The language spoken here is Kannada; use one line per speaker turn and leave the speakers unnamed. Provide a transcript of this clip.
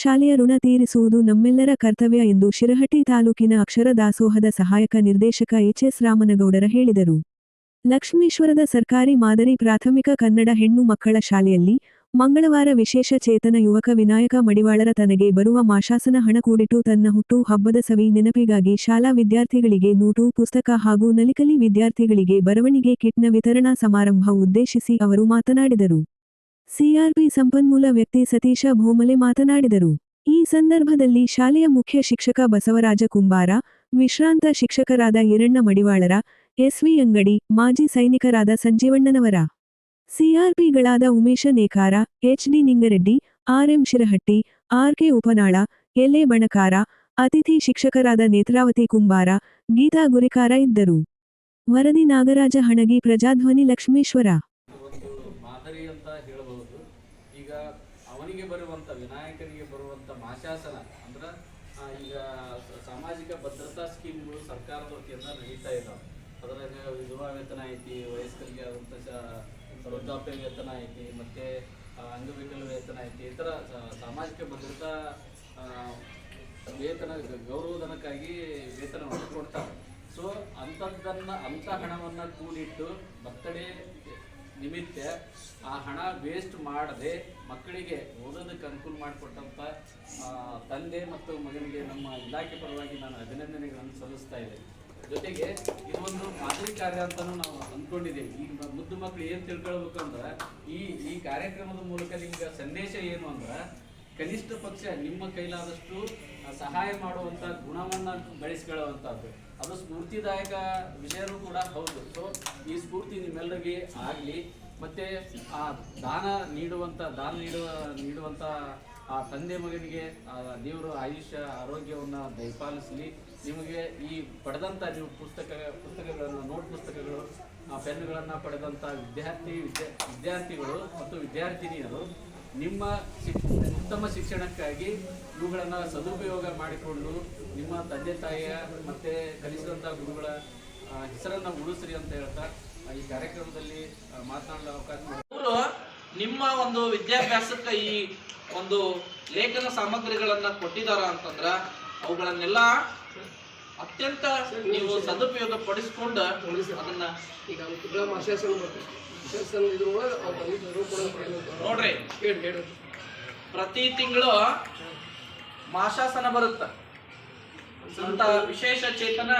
ಶಾಲೆಯ ಋಣ ತೀರಿಸುವುದು ನಮ್ಮೆಲ್ಲರ ಕರ್ತವ್ಯ ಎಂದು ಶಿರಹಟ್ಟಿ ತಾಲೂಕಿನ ಅಕ್ಷರ ದಾಸೋಹದ ಸಹಾಯಕ ನಿರ್ದೇಶಕ ಎಚ್ಎಸ್ ರಾಮನಗೌಡರ ಹೇಳಿದರು. ಲಕ್ಷ್ಮೇಶ್ವರದ ಸರ್ಕಾರಿ ಮಾದರಿ ಪ್ರಾಥಮಿಕ ಕನ್ನಡ ಹೆಣ್ಣು ಮಕ್ಕಳ ಶಾಲೆಯಲ್ಲಿ ಮಂಗಳವಾರ ವಿಶೇಷ ಚೇತನ ಯುವಕ ವಿನಾಯಕ ಮಡಿವಾಳರ ತನಗೆ ಬರುವ ಮಾಶಾಸನ ಹಣ ಕೂಡಿಟ್ಟು ತನ್ನ ಹುಟ್ಟು ಹಬ್ಬದ ಸವಿ ನೆನಪಿಗಾಗಿ ಶಾಲಾ ವಿದ್ಯಾರ್ಥಿಗಳಿಗೆ ನೋಟು, ಪುಸ್ತಕ ಹಾಗೂ ನಲಿಕಲಿ ವಿದ್ಯಾರ್ಥಿಗಳಿಗೆ ಬರವಣಿಗೆ ಕಿಟ್ನ ವಿತರಣಾ ಸಮಾರಂಭ ಉದ್ದೇಶಿಸಿ ಅವರು ಮಾತನಾಡಿದರು. ಸಿಆರ್ಪಿ ಸಂಪನ್ಮೂಲ ವ್ಯಕ್ತಿ ಸತೀಶ ಭೋಮಲೆ ಮಾತನಾಡಿದರು. ಈ ಸಂದರ್ಭದಲ್ಲಿ ಶಾಲೆಯ ಮುಖ್ಯ ಶಿಕ್ಷಕ ಬಸವರಾಜ ಕುಂಬಾರ, ವಿಶ್ರಾಂತ ಶಿಕ್ಷಕರಾದ ಈರಣ್ಣ ಮಡಿವಾಳರ, ಎಸ್ವಿ ಅಂಗಡಿ, ಮಾಜಿ ಸೈನಿಕರಾದ ಸಂಜೀವಣ್ಣನವರ. ಸಿಆರ್ಪಿಗಳಾದ Umesha Nekara HD Ningareddy RM Shirahatti RK Upanala LA Banakara, ಅತಿಥಿ ಶಿಕ್ಷಕರಾದ ನೇತ್ರಾವತಿ ಕುಂಬಾರ, ಗೀತಾ ಗುರಿಕಾರ ಇದ್ದರು. ವರದಿ ನಾಗರಾಜ ಹಣಗಿ ಪ್ರಜಾಧ್ವನಿ ಲಕ್ಷ್ಮೇಶ್ವರ
ಒಂದು ಮಾದರಿ ಅಂತ ಹೇಳಬಹುದು ಈಗ ಅವನಿಗೆ ಬರುವಂತ ವಿನಾಯಕನಿಗೆ ಬರುವಂತ ಮಾಶಾಸನ ಅಂದ್ರ ಈಗ ಸಾಮಾಜಿಕ ಭದ್ರತಾ ಸ್ಕೀಮ್ಗಳು ಸರ್ಕಾರದ ವತಿಯಿಂದ ನಡೀತಾ ಇದ್ದಾವೆ ಅದರಲ್ಲಿ ವಿಧವಾ ವೇತನ ಐತಿ, ವಯಸ್ಕರಿಗೆ ಆದಂಥ ಸ- ವೃದ್ಧಾಪ್ಯ ವೇತನ ಐತಿ, ಮತ್ತೆ ಅಂಗವಿಕಲ ವೇತನ ಐತಿ ಥರ ಸಾಮಾಜಿಕ ಭದ್ರತಾ ವೇತನ ಗೌರವಧನಕ್ಕಾಗಿ ವೇತನ ಕೊಡ್ತಾರೆ ಸೊ ಅಂಥದ್ದನ್ನ ಅಂಥ ಹಣವನ್ನು ಕೂಡಿಟ್ಟು ಬರ್ತಡೇ ನಿಮಿತ್ತ ಆ ಹಣ ವೇಸ್ಟ್ ಮಾಡದೆ ಮಕ್ಕಳಿಗೆ ಓದೋದಕ್ಕೆ ಅನುಕೂಲ ಮಾಡಿಕೊಟ್ಟಂಥ ತಂದೆ ಮತ್ತು ಮಗನಿಗೆ ನಮ್ಮ ಇಲಾಖೆ ಪರವಾಗಿ ನಾನು ಅಭಿನಂದನೆಗಳನ್ನು ಸಲ್ಲಿಸ್ತಾ ಇದ್ದೇನೆ. ಜೊತೆಗೆ ಇದೊಂದು ಮಾದರಿ ಕಾರ್ಯ ಅಂತಲೂ ನಾವು ಅಂದ್ಕೊಂಡಿದ್ದೀವಿ. ಈ ಮುದ್ದು ಮಕ್ಕಳು ಏನು ತಿಳ್ಕೊಳ್ಬೇಕು ಅಂದ್ರೆ ಈ ಈ ಕಾರ್ಯಕ್ರಮದ ಮೂಲಕ ನಿಮ್ಗೆ ಸಂದೇಶ ಏನು ಅಂದ್ರೆ, ಕನಿಷ್ಠ ಪಕ್ಷ ನಿಮ್ಮ ಕೈಲಾದಷ್ಟು ಸಹಾಯ ಮಾಡುವಂತ ಗುಣವನ್ನು ಬೆಳೆಸ್ಕೊಳ್ಳುವಂಥದ್ದು ಅದು ಸ್ಫೂರ್ತಿದಾಯಕ ವಿಷಯನೂ ಕೂಡ ಹೌದು. ಸೊ ಈ ಸ್ಫೂರ್ತಿ ನಿಮ್ಮೆಲ್ಲರಿಗೆ ಆಗಲಿ, ಮತ್ತೆ ಆ ದಾನ ನೀಡುವಂತ, ದಾನ ನೀಡುವ, ನೀಡುವಂತ ಆ ತಂದೆ ಮಗನಿಗೆ ದೇವರು ಆಯುಷ್ಯ, ಆರೋಗ್ಯವನ್ನು ದಯಪಾಲಿಸಲಿ. ನಿಮಗೆ ಈ ಪಡೆದಂತ ನೀವು ಪುಸ್ತಕ, ಪುಸ್ತಕಗಳನ್ನು, ನೋಟ್ ಪುಸ್ತಕಗಳು, ಆ ಪೆನ್ನುಗಳನ್ನು ಪಡೆದಂತ ವಿದ್ಯಾರ್ಥಿ, ವಿದ್ಯಾ, ವಿದ್ಯಾರ್ಥಿಗಳು ಮತ್ತು ವಿದ್ಯಾರ್ಥಿನಿಯರು, ನಿಮ್ಮ ಉತ್ತಮ ಶಿಕ್ಷಣಕ್ಕಾಗಿ ಇವುಗಳನ್ನು ಸದುಪಯೋಗ ಮಾಡಿಕೊಂಡು ನಿಮ್ಮ ತಂದೆ ತಾಯಿಯ ಮತ್ತೆ ಕಲಿಸಿದಂಥ ಗುರುಗಳ ಹೆಸರನ್ನು ಉಳಿಸ್ರಿ ಅಂತ ಹೇಳ್ತಾ ಈ ಕಾರ್ಯಕ್ರಮದಲ್ಲಿ ಮಾತನಾಡಲು ಅವಕಾಶ
ನಿಮ್ಮ ಒಂದು ವಿದ್ಯಾಭ್ಯಾಸಕ್ಕೆ ಈ ಒಂದು ಲೇಖನ ಸಾಮಗ್ರಿಗಳನ್ನ ಕೊಟ್ಟಿದಾರ ಅಂತಂದ್ರ ಅವುಗಳನ್ನೆಲ್ಲ ಅತ್ಯಂತ ನೀವು ಸದುಪಯೋಗ ಪಡಿಸ್ಕೊಂಡು ಅದನ್ನ ನೋಡ್ರಿ. ಪ್ರತಿ ತಿಂಗಳು ಮಾಶಾಸನ ಬರುತ್ತ. ಅಂತ ವಿಶೇಷ ಚೇತನ